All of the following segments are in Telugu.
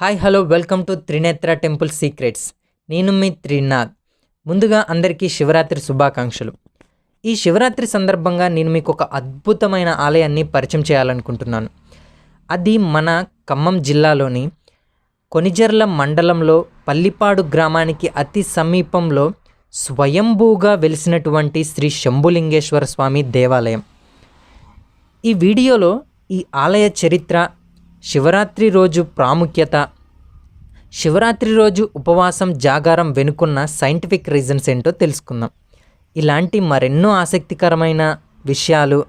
Hi hello welcome to Trinetra temple secrets. నేను మీ త్రినాథ్. ముందుగా అందరికీ శివరాత్రి శుభాకాంక్షలు. ఈ శివరాత్రి సందర్భంగా నేను మీకు ఒక అద్భుతమైన ఆలయాన్ని పరిచయం చేయాలనుకుంటున్నాను. అది మన ఖమ్మం జిల్లాలోని కొనిజర్ల మండలంలో పల్లిపాడు గ్రామానికి అతి సమీపంలో స్వయంభూగా వెలిసినటువంటి శ్రీ శంభులింగేశ్వర స్వామి దేవాలయం. ఈ వీడియోలో ఈ ఆలయ చరిత్ర శివరాత్రి రోజు ప్రాముఖ్యత శివరాత్రి రోజు ఉపవాసం జాగారం వెనుకున్న సైంటిఫిక్ రీజన్స్ ఏంటో తెలుసుకుందాం. ఇలాంటి మరెన్నో ఆసక్తికరమైన విషయాలు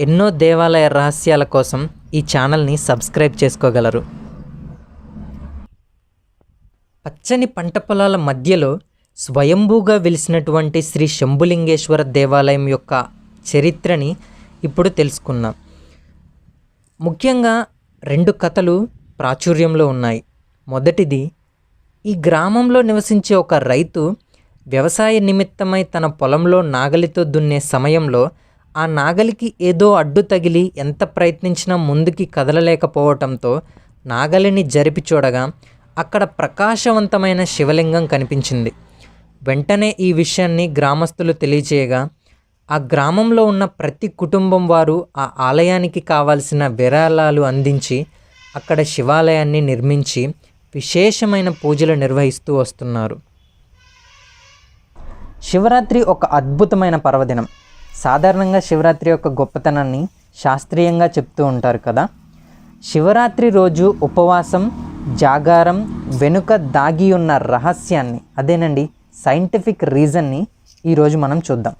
ఎన్నో దేవాలయ రహస్యాల కోసం ఈ ఛానల్ని సబ్స్క్రైబ్ చేసుకోగలరు. పచ్చని పంట పొలాల మధ్యలో స్వయంభూగా వెలిసినటువంటి శ్రీ శంభులింగేశ్వర దేవాలయం యొక్క చరిత్రని ఇప్పుడు తెలుసుకుందాం. ముఖ్యంగా రెండు కథలు ప్రాచుర్యంలో ఉన్నాయి. మొదటిది ఈ గ్రామంలో నివసించే ఒక రైతు వ్యవసాయ నిమిత్తమై తన పొలంలో నాగలితో దున్నే సమయంలో ఆ నాగలికి ఏదో అడ్డు తగిలి ఎంత ప్రయత్నించినా ముందుకి కదలలేకపోవటంతో నాగలిని జరిపి చూడగా అక్కడ ప్రకాశవంతమైన శివలింగం కనిపించింది. వెంటనే ఈ విషయాన్ని గ్రామస్తులు తెలియచేయగా ఆ గ్రామంలో ఉన్న ప్రతి కుటుంబం వారు ఆ ఆలయానికి కావాల్సిన విరాళాలు అందించి అక్కడ శివాలయాన్ని నిర్మించి విశేషమైన పూజలు నిర్వహిస్తూ వస్తున్నారు. శివరాత్రి ఒక అద్భుతమైన పర్వదినం. సాధారణంగా శివరాత్రి యొక్క గొప్పతనాన్ని శాస్త్రీయంగా చెప్తూ ఉంటారు కదా. శివరాత్రి రోజు ఉపవాసం జాగారం వెనుక దాగి ఉన్న రహస్యాన్ని అదేనండి సైంటిఫిక్ రీజన్ని ఈరోజు మనం చూద్దాం.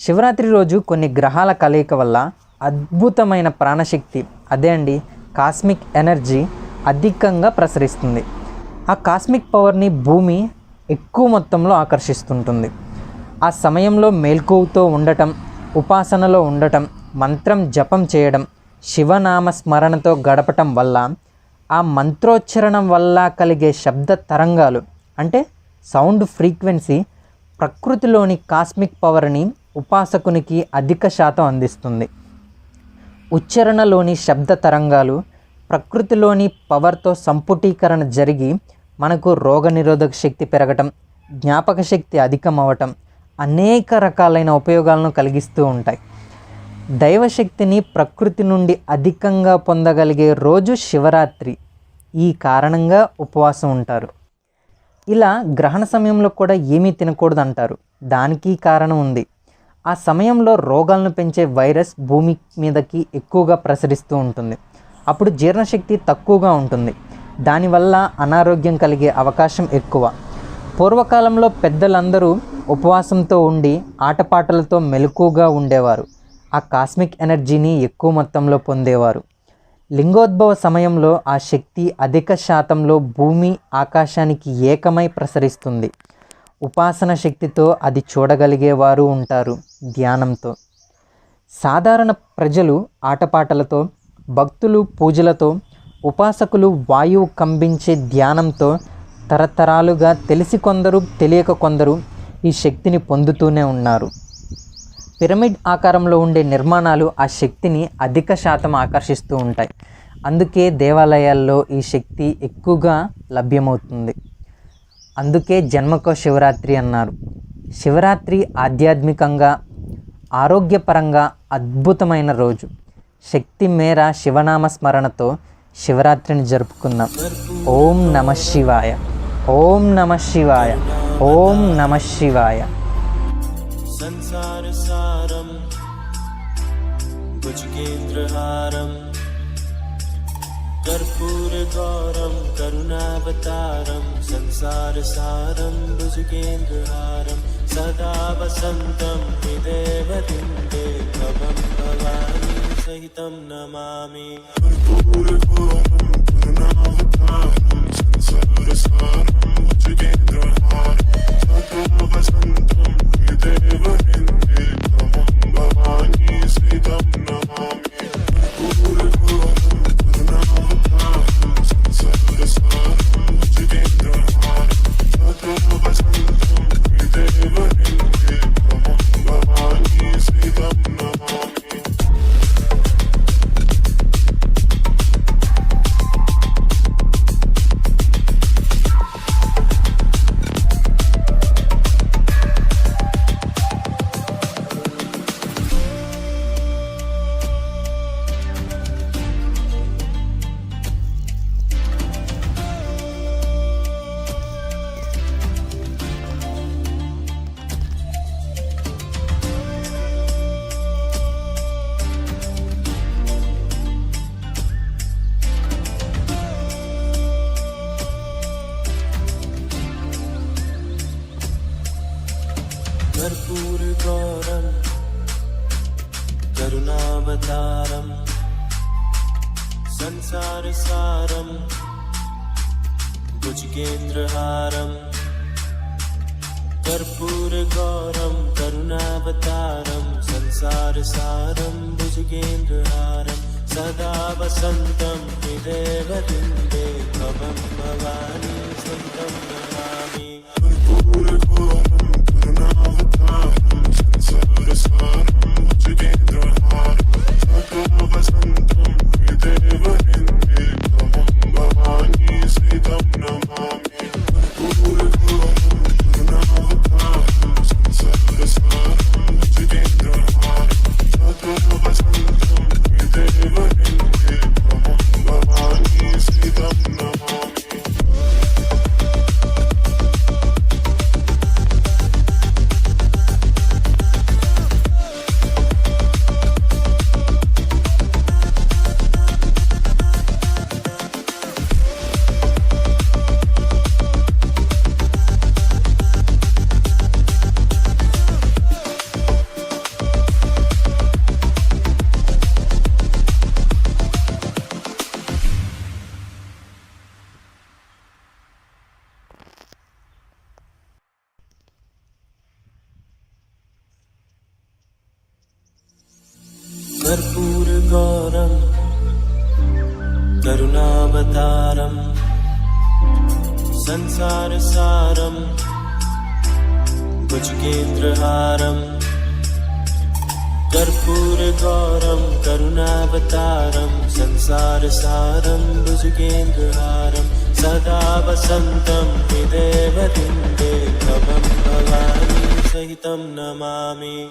శివరాత్రి రోజు కొన్ని గ్రహాల కలయిక వల్ల అద్భుతమైన ప్రాణశక్తి అదే అండి కాస్మిక్ ఎనర్జీ అధికంగా ప్రసరిస్తుంది. ఆ కాస్మిక్ పవర్ని భూమి ఎక్కువ మొత్తంలో ఆకర్షిస్తుంటుంది. ఆ సమయంలో మేల్కొవుతో ఉండటం ఉపాసనలో ఉండటం మంత్రం జపం చేయడం శివనామ స్మరణతో గడపటం వల్ల ఆ మంత్రోచ్చరణం వల్ల కలిగే శబ్ద తరంగాలు అంటే సౌండ్ ఫ్రీక్వెన్సీ ప్రకృతిలోని కాస్మిక్ పవర్ని ఉపాసకునికి అధిక శాతం అందిస్తుంది. ఉచ్చారణలోని శబ్ద తరంగాలు ప్రకృతిలోని పవర్తో సంపుటీకరణ జరిగి మనకు రోగనిరోధక శక్తి పెరగటం జ్ఞాపక శక్తి అధికం అవ్వటం అనేక రకాలైన ఉపయోగాలను కలిగిస్తూ ఉంటాయి. దైవశక్తిని ప్రకృతి నుండి అధికంగా పొందగలిగే రోజు శివరాత్రి. ఈ కారణంగా ఉపవాసం ఉంటారు. ఇలా గ్రహణ సమయంలో కూడా ఏమీ తినకూడదు అంటారు దానికి కారణం ఉంది. ఆ సమయంలో రోగాలను పెంచే వైరస్ భూమి మీదకి ఎక్కువగా ప్రసరిస్తూ ఉంటుంది. అప్పుడు జీర్ణశక్తి తక్కువగా ఉంటుంది. దానివల్ల అనారోగ్యం కలిగే అవకాశం ఎక్కువ. పూర్వకాలంలో పెద్దలందరూ ఉపవాసంతో ఉండి ఆటపాటలతో మెలకుగా ఉండేవారు. ఆ కాస్మిక్ ఎనర్జీని ఎక్కువ మొత్తంలో పొందేవారు. లింగోద్భవ సమయంలో ఆ శక్తి అధిక శాతంలో భూమి ఆకాశానికి ఏకమై ప్రసరిస్తుంది. ఉపాసన శక్తితో అది చూడగలిగేవారు ఉంటారు ధ్యానంతో. సాధారణ ప్రజలు ఆటపాటలతో భక్తులు పూజలతో ఉపాసకులు వాయువు కంబించే ధ్యానంతో తరతరాలుగా తెలిసి కొందరు తెలియక కొందరు ఈ శక్తిని పొందుతూనే ఉన్నారు. పిరమిడ్ ఆకారంలో ఉండే నిర్మాణాలు ఆ శక్తిని అధిక శాతం ఆకర్షిస్తూ ఉంటాయి. అందుకే దేవాలయాల్లో ఈ శక్తి ఎక్కువగా లభ్యమవుతుంది. అందుకే జన్మకో శివరాత్రి అన్నారు. శివరాత్రి ఆధ్యాత్మికంగా ఆరోగ్యపరంగా అద్భుతమైన రోజు. శక్తి మేర శివనామ స్మరణతో శివరాత్రిని జరుపుకున్నాం. ఓం నమ శివాయ. ఓం నమ శివాయ. ఓం నమ శివాయ. సంసార సారం భుజకేంద్రహారం కర్పూర గౌరం కరుణావతారం సంసార సారం భుజకేంద్రహారం సదా వసంతం విదేవదిందే భవం భవాని. সহিতম নমামি Santo कर्पूरगौरम् करुणावतारम् संसारसारम् भुजगेन्द्रहारम् कर्पूरगौरं करुणावतारं संसारसारं भुजगेन्द्रहारं सदा वसन्तं विदेवदिम् भरपूर गौरम करुणावतारम, संसार सारम कुछ भुजगेन्द्रहारम कर्पूर गौरम करुणावतारम, संसार सारम भुजगेन्द्रहारम सदा वसन्तं विदेवतिन्दे कवं भवानी सहितं नमामि।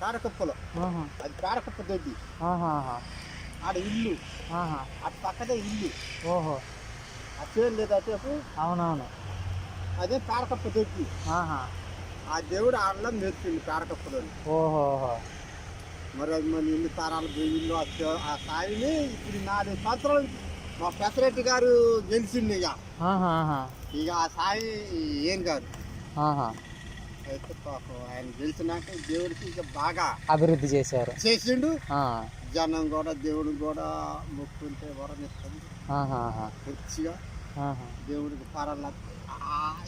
కారకుప్పలో. అది కారకుప్ప దొడ్డి. ఆడ ఇల్లు. అటు పక్కదే ఇల్లు. ఓహో. ఆ చేను లేదు అటువైపు అవునవును. అదే కారకప్ప దొడ్డి. ఆ దేవుడు ఆడలో మెచ్చింది కారకప్పలో ఓహోహో మరి అది మన ఇల్లు తరాలు ఇల్లు ఆ సాయిని ఇప్పుడు నాలుగు సంవత్సరాలు మా పెసరెడ్డి గారు గెలిచింది ఇక. ఇక ఆ సాయి ఏం ఆహా. అయితే పాపం ఆయన గెలిచినాక దేవుడికి ఇక బాగా అభివృద్ధి చేశారు. చేసిండు. జనం కూడా దేవుడు కూడా మొక్కుంటే వరం ఇస్తుంది. మంచిగా. దేవుడికి పరాల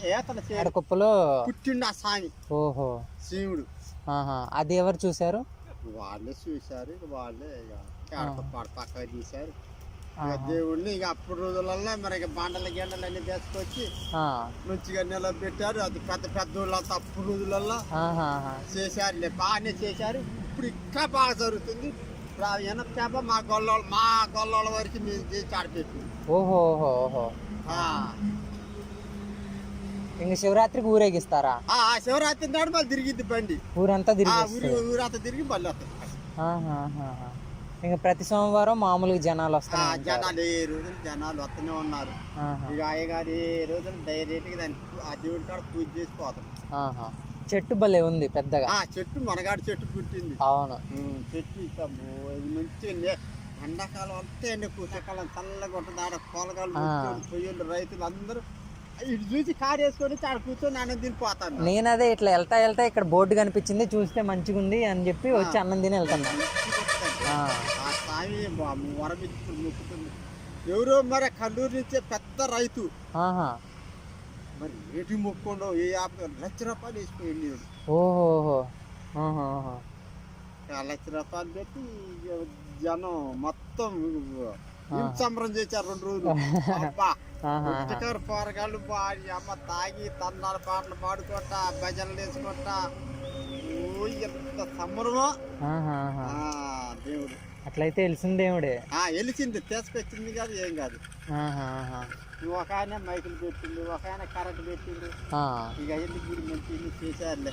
ఏతల చేరు ఏడకుప్పలో పుట్టిండు ఆ సామి ఓహో. శివుడు. అది ఎవరు చూశారు? వాళ్ళే చూశారు వాళ్ళే ఇక పక్కన తీశారు. దేవుడిని ఇక అప్పుడు రోజులలో మరి ఇక బండల గెండలు అన్ని తీసుకొచ్చి. మంచిగా నిలబెట్టారు. అది పెద్ద పెద్ద వాళ్ళంతా అప్పుడు రోజులలో. చేశారు బాగానే చేశారు. ఇప్పుడు ఇంకా బాగా జరుగుతుంది. ఇప్పుడు మా గొల్ల మా గొల్లల వరకు మేము చేసి ఆడిపెట్టింది ఓహో ఓహో ఇంక శివరాత్రికి ఊరేగిస్తారా? ఆ శివరాత్రి నాడు మళ్ళీ తిరిగిద్ది బండి. ఊరంతా తిరిగి ఊరి ఊరంతా తిరిగి మళ్ళీ ఆహాహాహా. ఇంక ప్రతి సోమవారం మామూలుగా జనాలు ఆ వస్తారు జనాలు ఏ రోజులు జనాలు వస్తూనే ఉన్నారు. ఇక అయ్యగారు ఏ రోజులు డైరెక్ట్గా ఆ దేవుడి కాడ పూజ చేసిపోతాం చెట్టు భలే ఉంది పెద్దగా. ఆ చెట్టు మనగాడి చెట్టు పుట్టింది. అవును. చెట్టు ఇక మో- ఇది మంచి ఎండాకాలం అంతా ఎండ కూసాకాలం చల్లగా ఉంటుంది. ఆడ. పొయ్యలు రైతులు అందరూ ఇటు చూసి కారు వేసుకొని ఆడ కూర్చొని అన్నం తినిపోతాను నేను అదే ఇట్లా వెళ్తా వెళ్తా ఇక్కడ బోర్డు కనిపించింది. చూస్తే మంచిగా ఉంది అని చెప్పి వచ్చి అన్నం తిని వెళ్తున్నా. ఆ. ఆ స్వామి వరమిచ్చి మొక్కుతుంది. ఎవరో మరి కల్లూరు నుంచే పెద్ద రైతు. మరి ఏటి మొక్కుండో ఏ యాభై లక్ష రూపాయలు వేసిపోయింది ఆహా. లక్ష రూపాయలు పెట్టి జనం మొత్తం సంబరం చేశారు రెండు రోజులు. అబ్బా పోరగాళ్ళు బాడి అమ్మ తాగి తందాల పాటలు పాడుకుంటా భజనలు వేసుకుంటా. ఓ ఎంత సంబరమో. ఆ, దేవుడు. అట్లయితే తెలిసింది దేవుడే. ఆ వెలిసింది. తీసుకొచ్చింది కాదు ఏం కాదు. ఒక ఆయన మైకులు పెట్టిండు ఒక ఆయన కరెంట్ పెట్టిండు. ఇక గుడి మంచి చేశారులే.